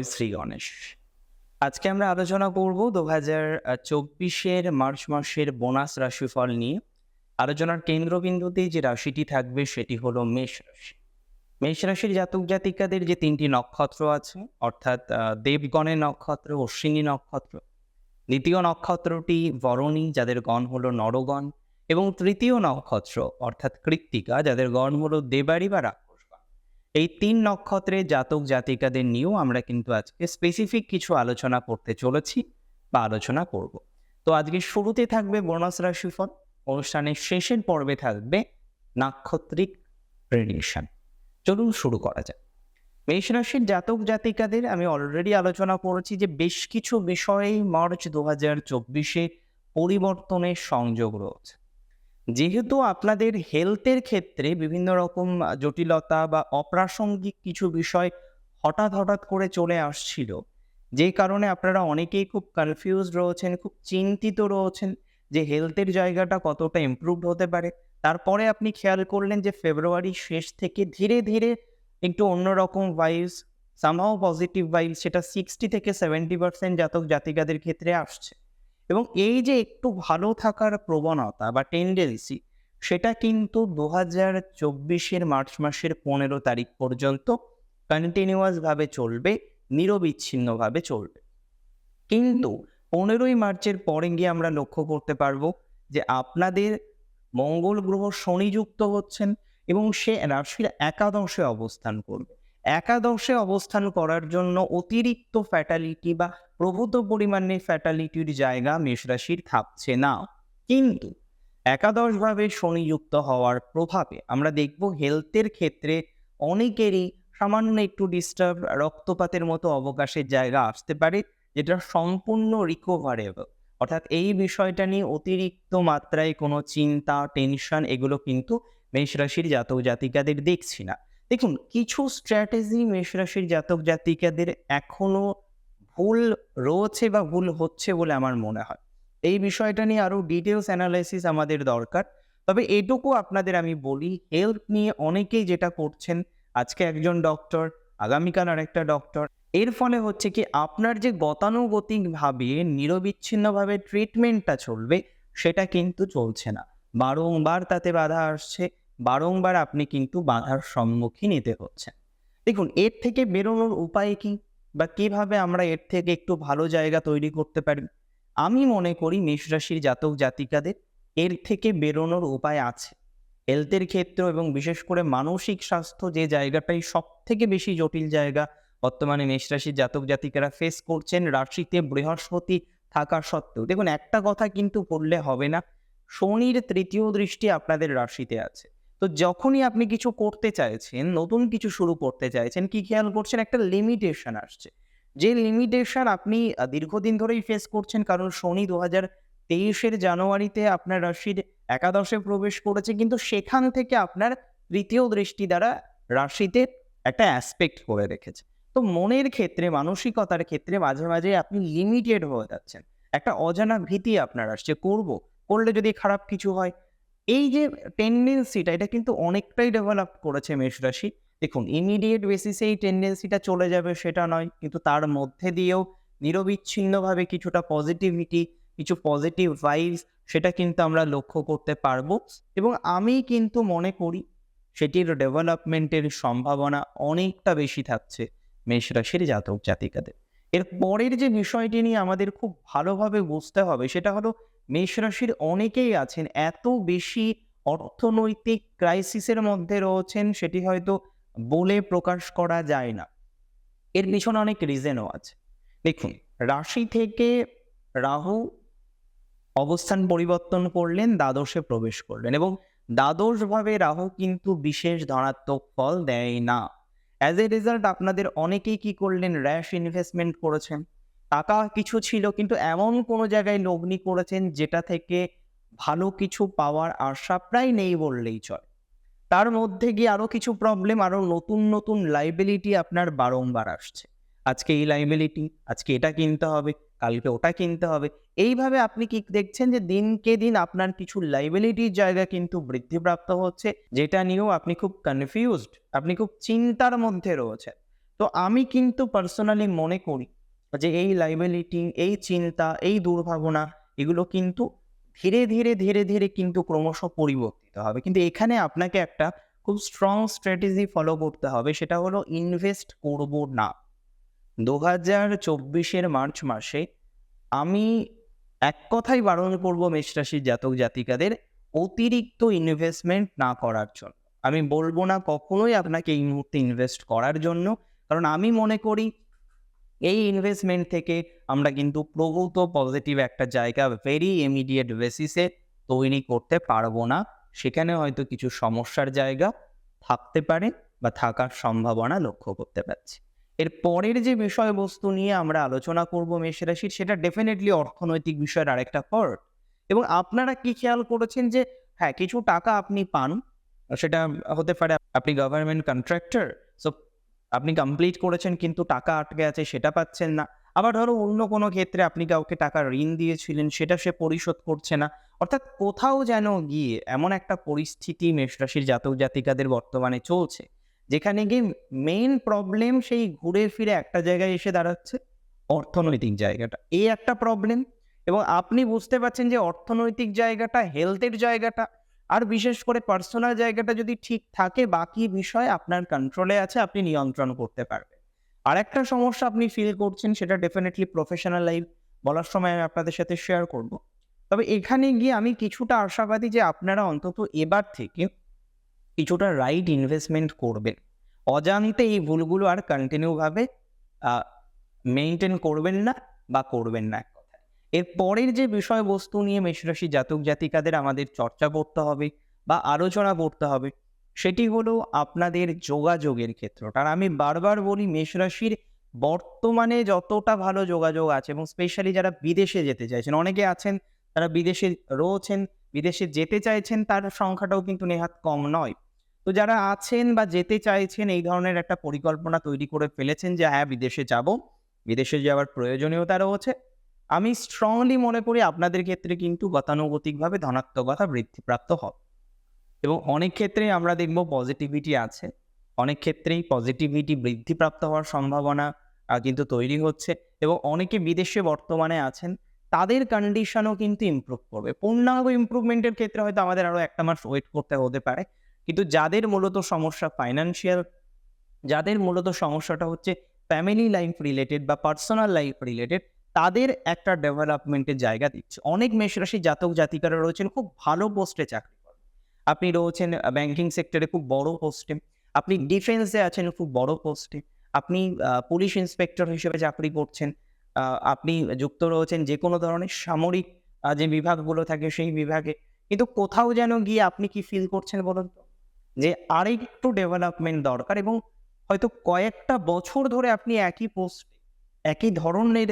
জয় শ্রী গণেশ। আজকে আমরা আলোচনা করব দু হাজার চব্বিশের মার্চ মাসের বোনাস রাশিফল নিয়ে। আলোচনার কেন্দ্রবিন্দুতে যে রাশিটি থাকবে সেটি হলো মেষ রাশি। মেষ রাশির জাতক জাতিকাদের যে তিনটি নক্ষত্র আছে, অর্থাৎ দেবগণের নক্ষত্র, অশ্বিনী নক্ষত্র, দ্বিতীয় নক্ষত্রটি বরণী, যাদের গণ হলো নরগণ, এবং তৃতীয় নক্ষত্র, অর্থাৎ কৃত্তিকা, যাদের গণ হলো দেবারি বা এই তিন নক্ষত্রের জাতক জাতিকাদের নিয়েও আমরা কিন্তু আজকে স্পেসিফিক কিছু আলোচনা করতে চলেছি বা আলোচনা করব। তো আজকে শুরুতে থাকবে বোনাস রাশিফল, অনুষ্ঠানের শেষের পর্বে থাকবে নাক্ষত্রিক প্রেডিকশন চলুন শুরু করা যাক। মেষ রাশির জাতক জাতিকাদের আমি অলরেডি আলোচনা করেছি যে বেশ কিছু বিষয়েই মার্চ দু হাজার চব্বিশে পরিবর্তনের সংযোগ রয়েছে। যেহেতু আপনাদের হেলথের ক্ষেত্রে বিভিন্ন রকম জটিলতা বা অপ্রাসঙ্গিক কিছু বিষয় হঠাৎ হঠাৎ করে চলে আসছিল, যে কারণে আপনারা অনেকেই খুব কনফিউজ রয়েছেন, খুব চিন্তিত রয়েছেন যে হেলথের জায়গাটা কতটা ইমপ্রুভড হতে পারে। তারপরে আপনি খেয়াল করলেন যে ফেব্রুয়ারি শেষ থেকে ধীরে ধীরে একটু অন্যরকম ভাইবস সামহাও পজিটিভ ভাইবস সেটা সিক্সটি থেকে সেভেন্টি পার্সেন্ট জাতক জাতিকাদের ক্ষেত্রে আসছে। এবং এই যে একটু ভালো থাকার প্রবণতা বা টেন্ডেন্সি সেটা কিন্তু দু হাজার চব্বিশের মার্চ মাসের পনেরো তারিখ পর্যন্ত কন্টিনিউয়াসভাবে চলবে, নিরবিচ্ছিন্নভাবে চলবে। কিন্তু পনেরোই মার্চের পরে গিয়ে আমরা লক্ষ্য করতে পারব যে আপনাদের মঙ্গল গ্রহ শনিযুক্ত হচ্ছেন এবং সে রাশির একাদশে অবস্থান করবে। একাদশে অবস্থান করার জন্য অতিরিক্ত ফ্যাটালিটি বা প্রভূত পরিমাণে ফ্যাটালিটির জায়গা মেষরাশির থাকছে না। কিন্তু একাদশভাবে শনিযুক্ত হওয়ার প্রভাবে আমরা দেখব হেলথের ক্ষেত্রে অনেকেরই সামান্য একটু ডিস্টার্ব রক্তপাতের মতো অবকাশের জায়গা আসতে পারে, যেটা সম্পূর্ণ রিকভারেবল অর্থাৎ এই বিষয়টা নিয়ে অতিরিক্ত মাত্রায় কোনো চিন্তা টেনশন এগুলো কিন্তু মেষ রাশির জাতক জাতিকাদের দেখছি না। দেখুন, কিছু স্ট্র্যাটেজি মেষ রাশির জাতক জাতিকাদের এখনও ভুল রয়েছে বা ভুল হচ্ছে বলে আমার মনে হয়। এই বিষয়টা নিয়ে আরও ডিটেলস অ্যানালাইসিস আমাদের দরকার। তবে এটুকু আপনাদের আমি বলি হেলথ নিয়ে অনেকেই যেটা করছেন, আজকে একজন ডক্টর আগামীকাল আরেকটা ডক্টর এর ফলে হচ্ছে কি আপনার যে গতানুগতিকভাবে নিরবিচ্ছিন্নভাবে ট্রিটমেন্টটা চলবে, সেটা কিন্তু চলছে না। বারংবার তাতে বাধা আসছে। বারংবার আপনি কিন্তু বাধার সম্মুখীন নিতে হচ্ছেন। দেখুন, এর থেকে বেরোনোর উপায় কি? বা কীভাবে আমরা এর থেকে একটু ভালো জায়গা তৈরি করতে পারি? আমি মনে করি মেষ রাশির জাতক জাতিকাদের এর থেকে বেরোনোর উপায় আছে। হেলথের ক্ষেত্র এবং বিশেষ করে মানসিক স্বাস্থ্য যে জায়গাটাই সব থেকে বেশি জটিল জায়গা, বর্তমানে মেষ রাশির জাতক জাতিকারা ফেস করছেন রাশিতে বৃহস্পতি থাকা সত্ত্বেও। দেখুন, একটা কথা কিন্তু বললে হবে না, শনির তৃতীয় দৃষ্টি আপনাদের রাশিতে আছে। তো যখনই আপনি কিছু করতে চাইছেন, নতুন কিছু শুরু করতে চাইছেন, কি খেয়াল করছেন? একটা লিমিটেশন আসছে। যে লিমিটেশন আপনি দীর্ঘদিন ধরেই ফেস করছেন, কারণ শনি দু হাজার তেইশের জানুয়ারিতে আপনার রাশির একাদশে প্রবেশ করেছে, কিন্তু সেখান থেকে আপনার তৃতীয় দৃষ্টি দ্বারা রাশিতে একটা অ্যাসপেক্ট করে রেখেছে। তো মনের ক্ষেত্রে, মানসিকতার ক্ষেত্রে মাঝে মাঝে আপনি লিমিটেড হয়ে যাচ্ছেন। একটা অজানা ভীতি আপনার আসছে, করব, করলে যদি খারাপ কিছু হয় এই যে টেন্ডেন্সিটা এটা কিন্তু অনেকটাই ডেভেলপ করেছে মেষ রাশি দেখুন ইমিডিয়েট বেসিসে এই টেন্ডেন্সিটা চলে যাবে, সেটা নয়। কিন্তু তার মধ্যে দিয়েও নিরবিচ্ছিন্নভাবে কিছুটা পজিটিভিটি কিছু পজিটিভ ভাইবস সেটা কিন্তু আমরা লক্ষ্য করতে পারব। এবং আমি কিন্তু মনে করি, সেটির ডেভেলপমেন্টের সম্ভাবনা অনেকটা বেশি থাকছে মেষ রাশির জাতক জাতিকাদের এর পরের যে বিষয়টি নিয়ে আমাদের খুব ভালোভাবে বুঝতে হবে, সেটা হলো মেষ রাশির অনেকেই আছেন, এত বেশি অর্থনৈতিক ক্রাইসিসের মধ্যে রয়েছেন সেটি হয়তো বলে প্রকাশ করা যায় না। এর পিছনে অনেক রিজনও আছে। দেখুন, রাশি থেকে রাহু অবস্থান পরিবর্তন করলেন, দ্বাদশে প্রবেশ করলেন এবং দ্বাদশভাবে রাহু কিন্তু বিশেষ ধনাত্মক ফল দেয় না। অ্যাজ এ রেজাল্ট আপনাদের অনেকেই কি করলেন র্যাশ ইনভেস্টমেন্ট করেছেন। টাকা কিছু ছিল, কিন্তু এমন কোনো জায়গায় লগ্নি করেছেন যেটা থেকে ভালো কিছু পাওয়ার আশা প্রায় নেই বললেই চলে। তার মধ্যে গিয়ে আরও কিছু প্রবলেম আরও নতুন নতুন লাইবিলিটি আপনার বারংবার আসছে। আজকে এই লাইবিলিটি আজকে এটা কিনতে হবে, কালকে ওটা কিনতে হবে। এইভাবে আপনি কি দেখছেন যে দিনকে দিন আপনার কিছু লাইবিলিটির জায়গা কিন্তু বৃদ্ধিপ্রাপ্ত হচ্ছে, যেটা নিয়েও আপনি খুব কনফিউজড আপনি খুব চিন্তার মধ্যে রয়েছেন। তো আমি কিন্তু পার্সোনালি মনে করি যে এই লাইবিলিটি এই চিন্তা, এই দুর্ভাবনা, এগুলো কিন্তু ধীরে ধীরে ধীরে ধীরে কিন্তু ক্রমশ পরিবর্তিত হবে। কিন্তু এখানে আপনাকে একটা খুব স্ট্রং স্ট্র্যাটেজি ফলো করতে হবে, সেটা হলো ইনভেস্ট করব না। দু হাজার চব্বিশের মার্চ মাসে আমি এক কথাই বারণ করব মেষ রাশির জাতক জাতিকাদের, অতিরিক্ত ইনভেস্টমেন্ট না করার জন্য। আমি বলব না কখনোই আপনাকে এই মুহূর্তে ইনভেস্ট করার জন্য, কারণ আমি মনে করি এই ইনভেস্টমেন্ট থেকে আমরা কিন্তু প্রভূত পজিটিভ একটা জায়গা ভেরি ইমিডিয়েট বেসিসে তৈরি করতে পারব না। সেখানে হয়তো কিছু সমস্যার জায়গা থাকতে পারে বা থাকার সম্ভাবনা লক্ষ্য করতে পারছি। এর পরের যে বিষয়বস্তু নিয়ে আমরা আলোচনা করব মেষরাশির সেটা ডেফিনেটলি অর্থনৈতিক বিষয়ের আরেকটা পার্ট এবং আপনারা কি খেয়াল করেছেন যে হ্যাঁ কিছু টাকা আপনি পান, সেটা হতে পারে আপনি গভর্নমেন্ট কন্ট্রাক্টর সো আপনি কমপ্লিট করেছেন কিন্তু টাকা আটকে আছে, সেটা পাচ্ছেন না। আবার ধরো অন্য কোনো ক্ষেত্রে আপনি কাউকে টাকা ঋণ দিয়েছিলেন, সেটা সে পরিশোধ করছে না। অর্থাৎ কোথাও যেন গিয়ে এমন একটা পরিস্থিতি মেষরাশির জাতক জাতিকাদের বর্তমানে চলছে, যেখানে গিয়ে মেইন প্রবলেম সেই ঘুরে ফিরে একটা জায়গায় এসে দাঁড়াচ্ছে, অর্থনৈতিক জায়গাটা। এই একটা প্রবলেম এবং আপনি বুঝতে পারছেন যে অর্থনৈতিক জায়গাটা হেলথের জায়গাটা আর বিশেষ করে পার্সোনাল জায়গাটা যদি ঠিক থাকে, বাকি বিষয় আপনার কন্ট্রোলে আছে, আপনি নিয়ন্ত্রণ করতে পারবেন। আর একটা সমস্যা আপনি ফিল করছেন, সেটা ডেফিনেটলি প্রফেশনাল লাইফ বলার সময় আমি আপনাদের সাথে শেয়ার করব। তবে এখানে গিয়ে আমি কিছুটা আশাবাদী যে আপনারা অন্তত এবার থেকে কিছুটা রাইট ইনভেস্টমেন্ট করবেন। অজান্তে এই ভুলগুলো আর কন্টিনিউভাবে মেনটেন করবেন না বা করবেন না। এর পরের যে বিষয়বস্তু নিয়ে মেষরাশি জাতক জাতিকাদের আমাদের চর্চা করতে হবে বা আলোচনা করতে হবে, সেটি হলো আপনাদের যোগাযোগের ক্ষেত্রটা। আর আমি বারবার বলি, মেষরাশির বর্তমানে যতটা ভালো যোগাযোগ আছে এবং স্পেশালি যারা বিদেশে যেতে চাইছেন, অনেকে আছেন, তারা বিদেশে রয়েছেন, বিদেশে যেতে চাইছেন, তার সংখ্যাটাও কিন্তু নেহাত কম নয়। তো যারা আছেন বা যেতে চাইছেন, এই ধরনের একটা পরিকল্পনা তৈরি করে ফেলেছেন যে হ্যাঁ বিদেশে যাব। বিদেশে যাওয়ার প্রয়োজনীয়তা রয়েছে। আমি স্ট্রংলি মনে করি আপনাদের ক্ষেত্রে কিন্তু গতানুগতিকভাবে ধনাত্মকতা বৃদ্ধিপ্রাপ্ত হবে। এবং অনেক ক্ষেত্রে আমরা দেখব পজিটিভিটি আছে, অনেক ক্ষেত্রেই পজিটিভিটি বৃদ্ধিপ্রাপ্ত হওয়ার সম্ভাবনা কিন্তু তৈরি হচ্ছে এবং অনেকে বিদেশে বর্তমানে আছেন, তাদের কন্ডিশনও কিন্তু ইমপ্রুভ করবে। পূর্ণাঙ্গ ইমপ্রুভমেন্টের ক্ষেত্রে হয়তো আমাদের আরও একটা মাস ওয়েট করতে হতে পারে, কিন্তু যাদের মূলত সমস্যা ফাইন্যান্সিয়াল যাদের মূলত সমস্যাটা হচ্ছে ফ্যামিলি লাইফ রিলেটেড বা পার্সোনাল লাইফ রিলেটেড তাদের একটা ডেভেলপমেন্টের জায়গা দিচ্ছে। অনেক মেষরাশি জাতক জাতিকারা রয়েছেন, খুব ভালো পোস্টে চাকরি করেন। আপনি রয়েছেন ব্যাংকিং সেক্টরে খুব বড় পোস্টে। আপনি ডিফেন্সে আছেন, খুব বড় পোস্টে। আপনি পুলিশ ইন্সপেক্টর হিসেবে চাকরি করছেন। আপনি যুক্ত রয়েছেন যে কোনো ধরনের সামরিক যে বিভাগগুলো থাকে সেই বিভাগে। কিন্তু কোথাও যেন গিয়ে আপনি কি ফিল করছেন বলুন তো? যে আরেকটু ডেভেলপমেন্ট দরকার এবং হয়তো কয়েকটা বছর ধরে আপনি একই পোস্ট একই ধরনের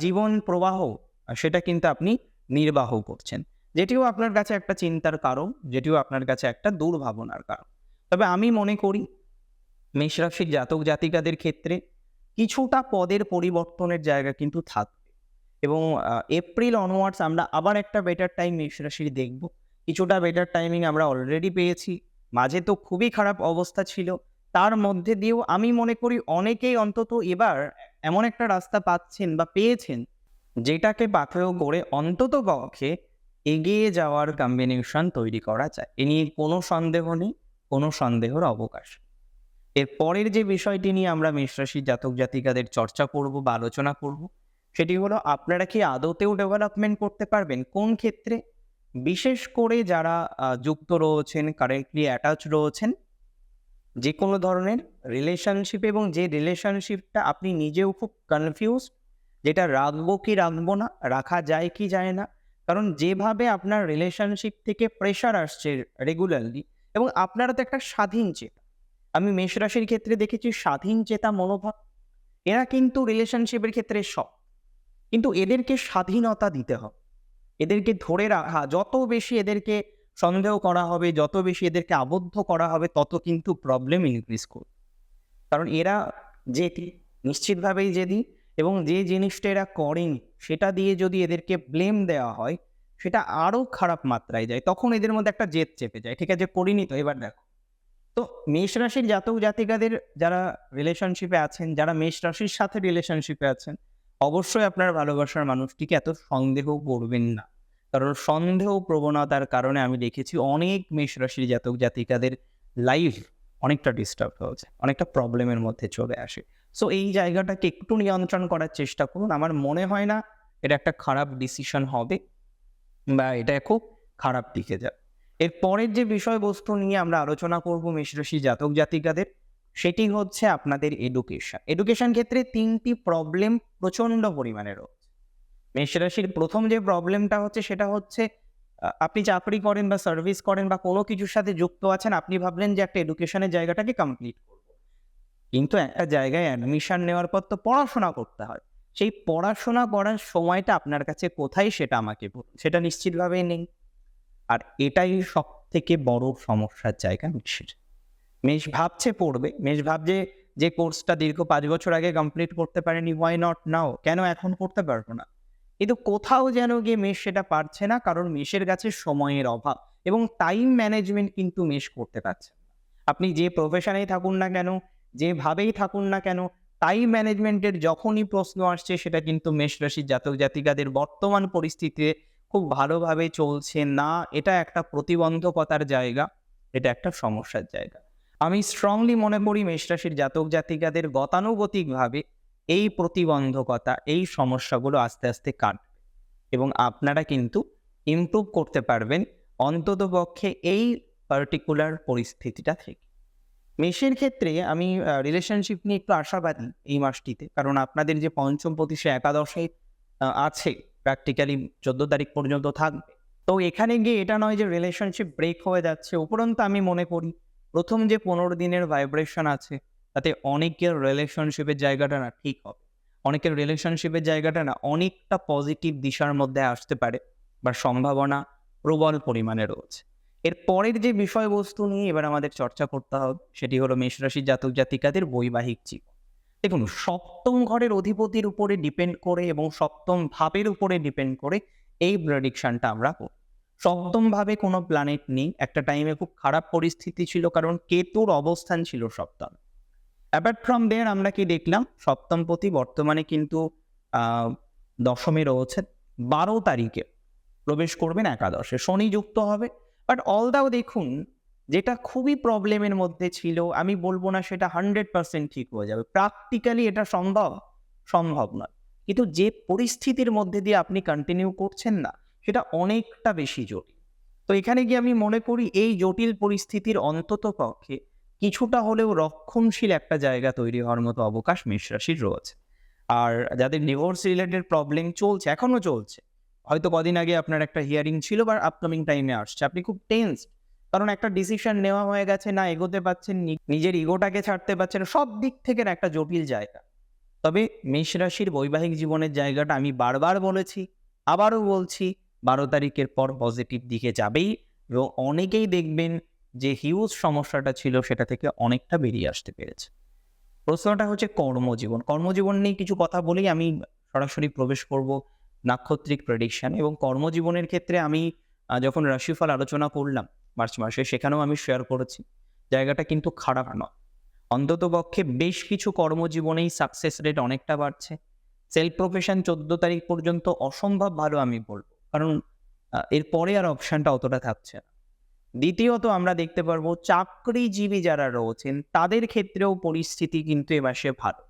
জীবন প্রবাহ সেটা কিন্তু আপনি নির্বাহ করছেন। যেটিও আপনার কাছে একটা চিন্তার কারণ, যেটিও আপনার কাছে একটা দুর্ভাবনার কারণ। তবে আমি মনে করি, মেষরাশির জাতক জাতিকাদের ক্ষেত্রে কিছুটা পদের পরিবর্তনের জায়গা কিন্তু থাকবে। এবং এপ্রিল অনওয়ার্ডস আমরা আবার একটা বেটার টাইম মেষরাশির দেখব। কিছুটা বেটার টাইমিং আমরা অলরেডি পেয়েছি। মাঝে তো খুবই খারাপ অবস্থা ছিল। তার মধ্যে দিয়েও আমি মনে করি অনেকেই অন্তত এবার এমন একটা রাস্তা পাচ্ছেন বা পেয়েছেন যেটাকে পাথেয় করে অন্তত পক্ষে এগিয়ে যাওয়ার কম্বিনেশন তৈরি করা যায়। এ নিয়ে কোনো সন্দেহ নেই, কোনো সন্দেহর অবকাশ। এর পরের যে বিষয়টি নিয়ে আমরা মেষরাশি জাতক জাতিকাদের চর্চা করব বা আলোচনা করব, সেটি হলো আপনারা কি আদতেও ডেভেলপমেন্ট করতে পারবেন? কোন ক্ষেত্রে? বিশেষ করে যারা যুক্ত রয়েছেন কারেন্টলি অ্যাটাচ রয়েছেন যে কোনো ধরনের রিলেশনশিপ এবং যে রিলেশনশিপটা আপনি নিজেও খুব কনফিউজ যেটা রাখব কি রাখব না, রাখা যায় কি যায় না, কারণ যেভাবে আপনার রিলেশনশিপ থেকে প্রেশার আসছে রেগুলারলি এবং আপনারা তো একটা স্বাধীন চেতা। আমি মেষ রাশির ক্ষেত্রে দেখেছি স্বাধীন চেতা মনোভাব, এরা কিন্তু রিলেশনশিপের ক্ষেত্রে সব কিন্তু এদেরকে স্বাধীনতা দিতে হবে। এদেরকে ধরে রাখা, যত বেশি এদেরকে সন্দেহ করা হবে, যত বেশি এদেরকে আবদ্ধ করা হবে, তত কিন্তু প্রবলেম ইনক্রিজ করবে। কারণ এরা যেটি, নিশ্চিতভাবেই যেদি এবং যে জিনিসটা এরা করেনি, সেটা দিয়ে যদি এদেরকে ব্লেম দেওয়া হয়, সেটা আরও খারাপ মাত্রায় যায়, তখন এদের মধ্যে একটা জেদ চেপে যায়, ঠিক আছে, করিনি তো, এবার দেখো। তো মেষ রাশির জাতক জাতিকাদের যারা রিলেশনশিপে আছেন, যারা মেষ রাশির সাথে রিলেশনশিপে আছেন, অবশ্যই আপনার ভালোবাসার মানুষটিকে এত সন্দেহ করবেন না। কারণ সন্দেহ প্রবণতার কারণে আমি দেখেছি অনেক মেষ রাশির জাতক জাতিকাদের লাইফ অনেকটা ডিস্টার্ব হয়েছে, অনেকটা প্রবলেমের মধ্যে চলে আসে। সো এই জায়গাটাকে একটু নিয়ন্ত্রণ করার চেষ্টা করুন। আমার মনে হয় না এটা একটা খারাপ ডিসিশন হবে বা এটা খুব খারাপ দিকে যাবে। এর পরের যে বিষয়বস্তু নিয়ে আমরা আলোচনা করব মেষরাশি জাতক জাতিকাদের, সেটি হচ্ছে আপনাদের এডুকেশন এডুকেশন ক্ষেত্রে তিনটি প্রবলেম প্রচণ্ড পরিমাণে রয়েছে। মেষরাশির প্রথম যে প্রবলেমটা হচ্ছে সেটা হচ্ছে আপনি চাকরি করেন বা সার্ভিস করেন বা কোনো কিছুর সাথে যুক্ত আছেন, আপনি ভাবলেন যে একটা এডুকেশনের জায়গাটাকে কমপ্লিট করব। কিন্তু একটা জায়গায় অ্যাডমিশন নেওয়ার পর তো পড়াশোনা করতে হয়। সেই পড়াশোনা করার সময়টা আপনার কাছে কোথায় সেটা আমাকে সেটা নিশ্চিতভাবেই নেই। আর এটাই সব থেকে বড় সমস্যার জায়গা মেষের মেষ ভাবছে পড়বে মেষ ভাবছে যে কোর্সটা দীর্ঘ পাঁচ বছর আগে কমপ্লিট করতে পারেনি হোয়াই নট নাও কেন এখন করতে পারব না? কিন্তু কোথাও যেন গিয়ে মেষ সেটা পারছে না, কারণ মেষের কাছে সময়ের অভাব এবং টাইম ম্যানেজমেন্ট কিন্তু মেষ করতে পারছে আপনি যে প্রফেশনেই থাকুন না কেন যেভাবেই থাকুন না কেন টাইম ম্যানেজমেন্টের যখনই প্রশ্ন আসছে, সেটা কিন্তু মেষ রাশির জাতক জাতিকাদের বর্তমান পরিস্থিতিতে খুব ভালোভাবে চলছে না, এটা একটা প্রতিবন্ধকতার জায়গা, এটা একটা সমস্যার জায়গা। আমি স্ট্রংলি মনে করি মেষ রাশির জাতক জাতিকাদের গতানুগতিকভাবে এই প্রতিবন্ধকতা, এই সমস্যাগুলো আস্তে আস্তে কাটবে এবং আপনারা কিন্তু ইমপ্রুভ করতে পারবেন অন্ততপক্ষে এই পার্টিকুলার পরিস্থিতিটা থেকে। মেষের ক্ষেত্রে আমি রিলেশনশিপ নিয়ে একটু আশাবাদী এই মাসটিতে। কারণ আপনাদের যে পঞ্চম প্রতিশে একাদশে আছে প্র্যাকটিক্যালি চোদ্দ তারিখ পর্যন্ত থাকবে। তো এখানে গিয়ে এটা নয় যে রিলেশনশিপ ব্রেক হয়ে যাচ্ছে, উপরন্ত আমি মনে করি প্রথম যে পনেরো দিনের ভাইব্রেশন আছে তাতে অনেকের রিলেশনশিপের জায়গাটা না ঠিক হবে। অনেকের রিলেশনশিপের জায়গাটা না অনেকটা পজিটিভ দিশার মধ্যে আসতে পারে বা সম্ভাবনা প্রবল পরিমাণে রয়েছে। এর পরের যে বিষয়বস্তু নিয়ে এবার আমাদের চর্চা করতে হবে সেটি হলো মেষরাশির জাতক জাতিকাদের বৈবাহিক জীবন। দেখুন, সপ্তম ঘরের অধিপতির উপরে ডিপেন্ড করে এবং সপ্তম ভাবের উপরে ডিপেন্ড করে এই প্রেডিকশনটা আমরা করি। সপ্তম ভাবে কোনো প্ল্যানেট নেই, একটা টাইমে খুব খারাপ পরিস্থিতি ছিল কারণ কেতুর অবস্থান ছিল সপ্তম। অ্যাপার্ট ফ্রম দেয়ার আমরা কি দেখলাম? সপ্তম সপ্তমপতি বর্তমানে কিন্তু দশমে রয়েছে। বারো তারিখে প্রবেশ করবেন একাদশে। শনি যুক্ত হবে। বাট অল দাও দেখুন, যেটা খুবই প্রবলেমের মধ্যে ছিল, আমি বলব না সেটা হান্ড্রেড পার্সেন্ট ঠিক হয়ে যাবে। প্র্যাকটিক্যালি এটা সম্ভব সম্ভব নয়। কিন্তু যে পরিস্থিতির মধ্যে দিয়ে আপনি কন্টিনিউ করছেন না, সেটা অনেকটা বেশি জটিল। তো এখানে গিয়ে আমি মনে করি, এই জটিল পরিস্থিতির অন্তত পক্ষে কিছুটা হলেও রক্ষণশীল একটা জায়গা তৈরি হওয়ার মতো অবকাশ মেষ রাশির রয়েছে। আর যাদের ডিভোর্স রিলেটেড প্রবলেম চলছে এখনও চলছে, হয়তো কদিন আগে আপনার একটা হিয়ারিং ছিল বা আপকামিং টাইমে আসছে। আপনি খুব টেন্স কারণ একটা ডিসিশন নেওয়া হয়ে গেছে, না এগোতে পারছেন নিজের ইগোটাকে ছাড়তে পারছেন, সব দিক থেকে একটা জটিল জায়গা। তবে মেষ রাশির বৈবাহিক জীবনের জায়গাটা আমি বারবার বলেছি, আবারও বলছি, বারো তারিখের পর পজিটিভ দিকে যাবেই এবং অনেকেই দেখবেন যে হিউজ সমস্যাটা ছিল সেটা থেকে অনেকটা বেরিয়ে আসতে পেরেছে। প্রশ্নটা হচ্ছে কর্মজীবন। কর্মজীবন নিয়ে কিছু কথা বলেই আমি সরাসরি প্রবেশ করব নাক্ষত্রিক প্রেডিকশন এবং কর্মজীবনের ক্ষেত্রে আমি যখন রাশিফল আলোচনা করলাম মার্চ মাসে, সেখানেও আমি শেয়ার করেছি, জায়গাটা কিন্তু খারাপ নয়। অন্তত পক্ষে বেশ কিছু কর্মজীবনেই সাকসেস রেট অনেকটা বাড়ছে। সেলফ প্রফেশন চোদ্দ তারিখ পর্যন্ত অসম্ভব ভালো আমি বলব, কারণ এরপরে আর অপশানটা অতটা থাকছে না। দ্বিতীয়ত আমরা দেখতে পারব চাকরিজীবী যারা রয়েছেন, তাদের ক্ষেত্রেও পরিস্থিতি কিন্তু এ মাসে ভালো।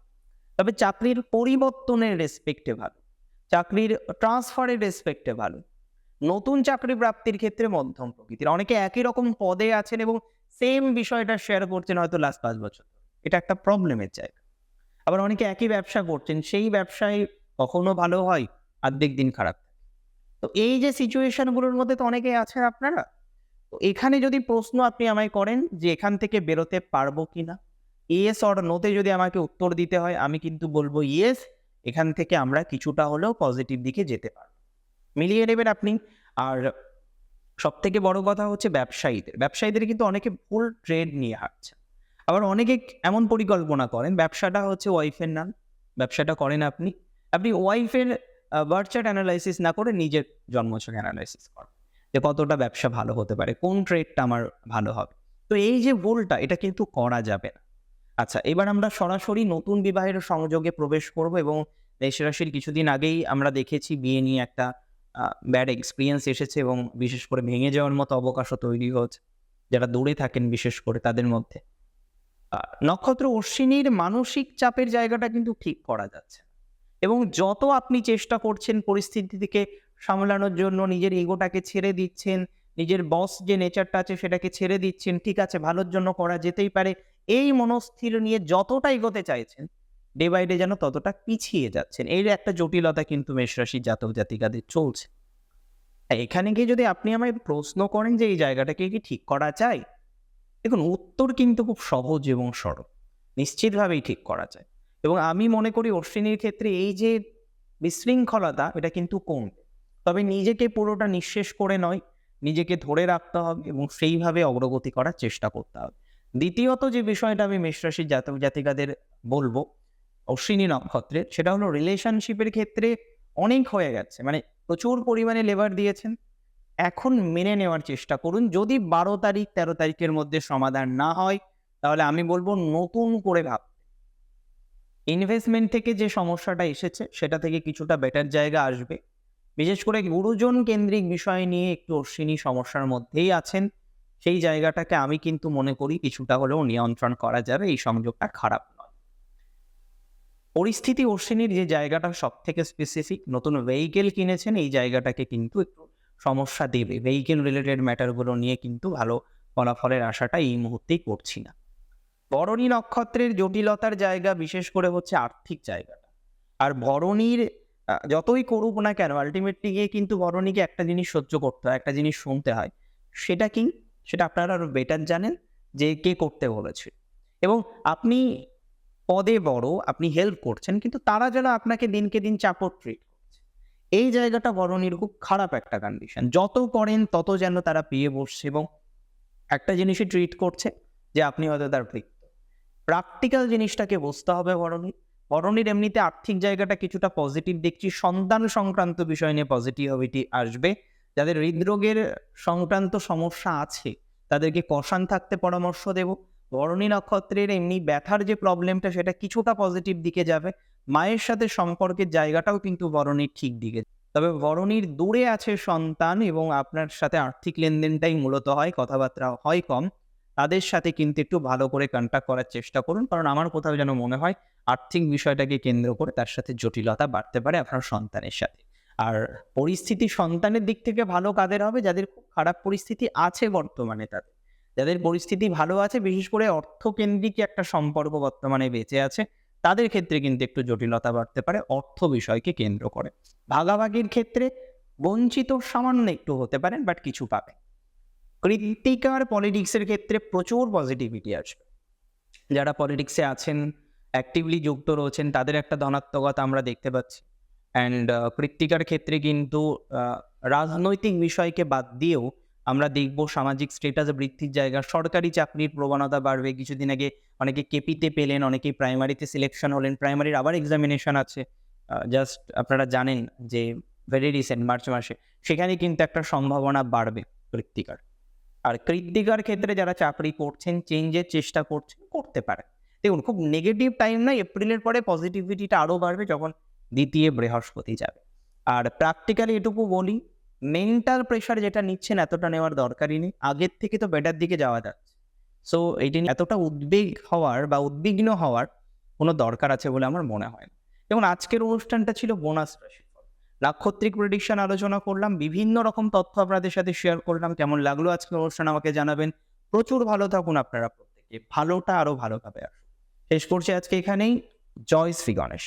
তবে চাকরির পরিবর্তনের রেসপেক্টে ভালো, চাকরির ট্রান্সফারের রেসপেক্টে ভালো, নতুন চাকরি প্রাপ্তির ক্ষেত্রে মধ্যম প্রকৃতির। অনেকে একই রকম পদে আছেন এবং সেম বিষয়টা শেয়ার করছেন হয়তো লাস্ট পাঁচ বছর। এটা একটা প্রবলেমের জায়গা। আবার অনেকে একই ব্যবসা করছেন, সেই ব্যবসায় কখনো ভালো হয়, অর্ধেক দিন খারাপ। তো এই যে সিচুয়েশনগুলোর মধ্যে তো অনেকেই আছেন আপনারা এখানে যদি প্রশ্ন আপনি আমায় করেন যে এখান থেকে বেরোতে পারব কি না ইয়েস অর নোতে যদি আমাকে উত্তর দিতে হয়, আমি কিন্তু বলব ইয়েস এখান থেকে আমরা কিছুটা হলেও পজিটিভ দিকে যেতে পারব। মিলিয়ে নেবেন আপনি। আর সব থেকে বড় কথা হচ্ছে ব্যবসায়ীদের। ব্যবসায়ীদের কিন্তু অনেকে ভুল ট্রেড নিয়ে হাঁটছে। আবার অনেকে এমন পরিকল্পনা করেন, ব্যবসাটা হচ্ছে ওয়াইফের নাম, ব্যবসাটা করেন আপনি। আপনি ওয়াইফের বার্থ চার্ট অ্যানালাইসিস না করে নিজের জন্মছক অ্যানালাইসিস করেন। যে কতটা ব্যবসা ভালো হতে পারে, কোন ট্রেডটা আমার ভালো হবে। তো এই যে ভুলটা, এটা কিন্তু করা যাবে না। আচ্ছা এবার আমরা সরাসরি নতুন বিবাহের সংযোগে প্রবেশ করব এবং মেষ রাশির কিছুদিন আগেই আমরা দেখেছি বিয়ে নিয়ে একটা ব্যাড এক্সপিরিয়েন্স এসেছে এবং বিশেষ করে ভেঙে যাওয়ার মতো অবকাশও তৈরি হয়েছে। যারা দূরে থাকেন, বিশেষ করে তাদের মধ্যে। নক্ষত্র অশ্বিনীর মানসিক চাপের জায়গাটা কিন্তু ঠিক করা যাচ্ছে। এবং যত আপনি চেষ্টা করছেন পরিস্থিতি থেকে সামলানোর জন্য, নিজের ইগোটাকে ছেড়ে দিচ্ছেন, নিজের বস যে নেচারটা আছে সেটাকে ছেড়ে দিচ্ছেন, ঠিক আছে, ভালোর জন্য করা যেতেই পারে, এই মনস্থির নিয়ে যতটা এগোতে চাইছেন ডে বাই ডে যেন ততটা পিছিয়ে যাচ্ছেন। এর একটা জটিলতা কিন্তু মেষরাশির জাতক জাতিকাদের চলছে। এখানে গিয়ে যদি আপনি আমায় প্রশ্ন করেন যে এই জায়গাটাকে কি ঠিক করা যায়, দেখুন, উত্তর কিন্তু খুব সহজ এবং সরল। নিশ্চিতভাবেই ঠিক করা যায়। এবং আমি মনে করি অশ্বিনীর ক্ষেত্রে এই যে বিশৃঙ্খলতা, এটা কিন্তু কমবে তবে নিজেকে পুরোটা নিঃশেষ করে নয়, নিজেকে ধরে রাখতে হবে এবং সেইভাবে অগ্রগতি করার চেষ্টা করতে হবে। দ্বিতীয়ত যে বিষয়টা আমি মেষরাশির জাতক জাতিকাদের বলব, অশ্বিনী নক্ষত্রের, সেটা হলো রিলেশনশিপের ক্ষেত্রে অনেক হয়ে গেছে। মানে প্রচুর পরিমাণে লেবার দিয়েছেন। এখন মেনে নেওয়ার চেষ্টা করুন। যদি বারো তারিখ, তেরো তারিখের মধ্যে সমাধান না হয়, তাহলে আমি বলব নতুন করে ভাব ইনভেস্টমেন্ট থেকে যে সমস্যাটা এসেছে, সেটা থেকে কিছুটা বেটার জায়গা আসবে। বিশেষ করে গুরুজন কেন্দ্রিক বিষয় নিয়ে একটু অশ্বিনী সমস্যার মধ্যেই আছেন। সেই জায়গাটাকে আমি কিন্তু মনে করি কিছুটা হলেও নিয়ন্ত্রণ করা যাবে, এই সংযোগটা খারাপ নয়। পরিস্থিতি অশ্বিনীর যে জায়গাটা সব থেকে স্পেসিফিক নতুন ভেহিকেল কিনেছেন, এই জায়গাটাকে কিন্তু একটু সমস্যা দেবে। ভেহিকেল রিলেটেড ম্যাটারগুলো নিয়ে কিন্তু ভালো ফলাফলের আশাটা এই মুহূর্তেই করছি না। বরণী নক্ষত্রের জটিলতার জায়গা বিশেষ করে হচ্ছে আর্থিক জায়গাটা। আর বরণীর যতই করুক না কেন আলটিমেটলি গিয়ে কিন্তু বরণীকে একটা জিনিস সহ্য করতে হয়, একটা জিনিস শুনতে হয়। সেটা কি? সেটা আপনারা আরও বেটার জানেন যে কে করতে বলেছে। এবং আপনি পদে বড়, আপনি হেল্প করছেন, কিন্তু তারা যেন আপনাকে দিনকে দিন চাপট ট্রিট করছে। এই জায়গাটা বরণীর খুব খারাপ একটা কন্ডিশন যত করেন, তত যেন তারা পেয়ে বসছে এবং একটা জিনিসই ট্রিট করছে যে আপনি হয়তো তার প্র্যাকটিক্যাল জিনিসটাকে বুঝতে হবে বরণী বরণীর এমনিতে আর্থিক জায়গাটা কিছুটা পজিটিভ দেখছি। সন্তান সংক্রান্ত বিষয় নিয়ে পজিটিভিটি আসবে। যাদের হৃদরোগের সংক্রান্ত সমস্যা আছে, তাদেরকে কষান থাকতে পরামর্শ দেব। বরণী নক্ষত্রের এমনি ব্যথার যে প্রবলেমটা সেটা কিছুটা পজিটিভ দিকে যাবে। মায়ের সাথে সম্পর্কের জায়গাটাও কিন্তু বরণীর ঠিক দিকে তবে বরণীর দূরে আছে সন্তান এবং আপনার সাথে আর্থিক লেনদেনটাই মূলত হয় কথাবার্তা হয় কম। তাদের সাথে কিন্তু একটু ভালো করে কন্ট্যাক্ট করার চেষ্টা করুন। কারণ আমার কোথাও যেন মনে হয় আর্থিক বিষয়টাকে কেন্দ্র করে তার সাথে জটিলতা বাড়তে পারে আপনার সন্তানের সাথে। আর পরিস্থিতি সন্তানের দিক থেকে ভালো কাদের হবে? যাদের খুব খারাপ পরিস্থিতি আছে বর্তমানে তাদের। যাদের পরিস্থিতি ভালো আছে, বিশেষ করে অর্থকেন্দ্রিক একটা সম্পর্ক বর্তমানে বেঁচে আছে, তাদের ক্ষেত্রে কিন্তু একটু জটিলতা বাড়তে পারে, অর্থ বিষয়কে কেন্দ্র করে। ভাগাভাগির ক্ষেত্রে বঞ্চিত সামান্য একটু হতে পারেন বাট কিছু পাবেন। কৃতিকার পলিটিক্সের ক্ষেত্রে প্রচুর পজিটিভিটি আসবে যারা পলিটিক্সে আছেন অ্যাক্টিভলি যুক্ত রয়েছেন, তাদের একটা ধনাত্মকতা আমরা দেখতে পাচ্ছি। অ্যান্ড কৃত্তিকার ক্ষেত্রে কিন্তু রাজনৈতিক বিষয়কে বাদ দিয়েও আমরা দেখব সামাজিক স্টেটাস বৃদ্ধির জায়গা। সরকারি চাকরির প্রবণতা বাড়বে। কিছুদিন আগে অনেকে কেপিতে পেলেন অনেকেই প্রাইমারিতে সিলেকশন হলেন। প্রাইমারির আবার এক্সামিনেশন আছে। জাস্ট আপনারা জানেন যে ভেরি রিসেন্ট মার্চ মাসে, সেখানে কিন্তু একটা সম্ভাবনা বাড়বে কৃত্তিকার আর কৃত্তিকার ক্ষেত্রে যারা চাকরি করছেন চেঞ্জের চেষ্টা করছেন, করতে পারে দেখুন, খুব নেগেটিভ টাইম না, এপ্রিলের পরে পজিটিভিটিটা আরও বাড়বে যখন দ্বিতীয় বৃহস্পতি যাবে। আর প্র্যাকটিক্যালি এটুকু বলি মেন্টাল প্রেশার যেটা নিচ্ছেন এতটা নেওয়ার দরকারই নেই। আগের থেকে তো বেটার দিকে যাওয়া যাচ্ছে। সো এটি এতটা উদ্বেগ হওয়ার বা উদ্বিগ্ন হওয়ার কোনো দরকার আছে বলে আমার মনে হয় না। যেমন আজকের অনুষ্ঠানটা ছিল বোনাস রাশিফল নাক্ষত্রিক প্রেডিকশন আলোচনা করলাম, বিভিন্ন রকম তথ্য আপনাদের সাথে শেয়ার করলাম। কেমন লাগল আজকের অনুষ্ঠান আমাকে জানাবেন। প্রচুর ভালো থাকুন আপনারা প্রত্যেকে। ভালোটা আরও ভালোভাবে আসুন শেষ করছি আজকে এখানেই। জয় শ্রী গণেশ।